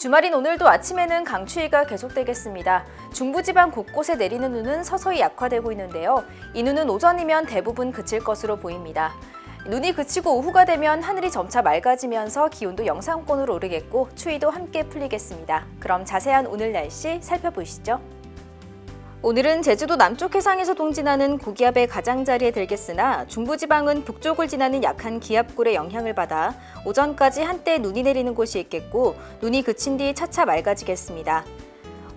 주말인 오늘도 아침에는 강추위가 계속되겠습니다. 중부지방 곳곳에 내리는 눈은 서서히 약화되고 있는데요. 이 눈은 오전이면 대부분 그칠 것으로 보입니다. 눈이 그치고 오후가 되면 하늘이 점차 맑아지면서 기온도 영상권으로 오르겠고 추위도 함께 풀리겠습니다. 그럼 자세한 오늘 날씨 살펴보시죠. 오늘은 제주도 남쪽 해상에서 동진하는 고기압의 가장자리에 들겠으나 중부지방은 북쪽을 지나는 약한 기압골의 영향을 받아 오전까지 한때 눈이 내리는 곳이 있겠고 눈이 그친 뒤 차차 맑아지겠습니다.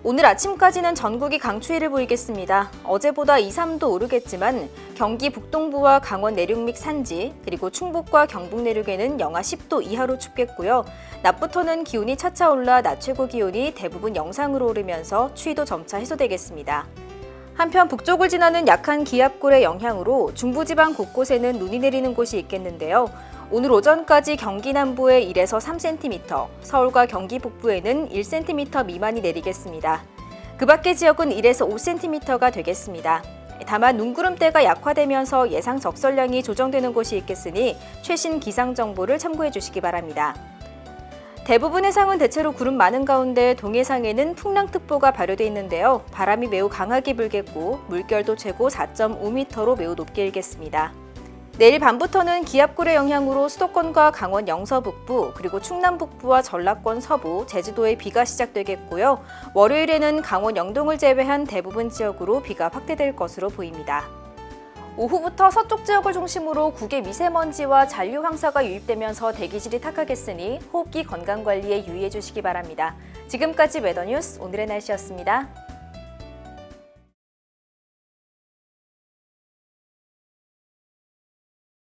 오늘 아침까지는 전국이 강추위를 보이겠습니다. 어제보다 2, 3도 오르겠지만 경기 북동부와 강원 내륙 및 산지 그리고 충북과 경북 내륙에는 영하 10도 이하로 춥겠고요. 낮부터는 기온이 차차 올라 낮 최고 기온이 대부분 영상으로 오르면서 추위도 점차 해소되겠습니다. 한편 북쪽을 지나는 약한 기압골의 영향으로 중부지방 곳곳에는 눈이 내리는 곳이 있겠는데요. 오늘 오전까지 경기 남부에 1에서 3cm, 서울과 경기 북부에는 1cm 미만이 내리겠습니다. 그 밖의 지역은 1에서 5cm가 되겠습니다. 다만 눈구름대가 약화되면서 예상 적설량이 조정되는 곳이 있겠으니 최신 기상 정보를 참고해 주시기 바랍니다. 대부분 해상은 대체로 구름 많은 가운데 동해상에는 풍랑특보가 발효돼 있는데요. 바람이 매우 강하게 불겠고 물결도 최고 4.5m로 매우 높게 일겠습니다. 내일 밤부터는 기압골의 영향으로 수도권과 강원 영서 북부 그리고 충남 북부와 전라권 서부, 제주도에 비가 시작되겠고요. 월요일에는 강원 영동을 제외한 대부분 지역으로 비가 확대될 것으로 보입니다. 오후부터 서쪽 지역을 중심으로 국외 미세먼지와 잔류 황사가 유입되면서 대기질이 탁하겠으니 호흡기 건강 관리에 유의해 주시기 바랍니다. 지금까지 웨더뉴스 오늘의 날씨였습니다.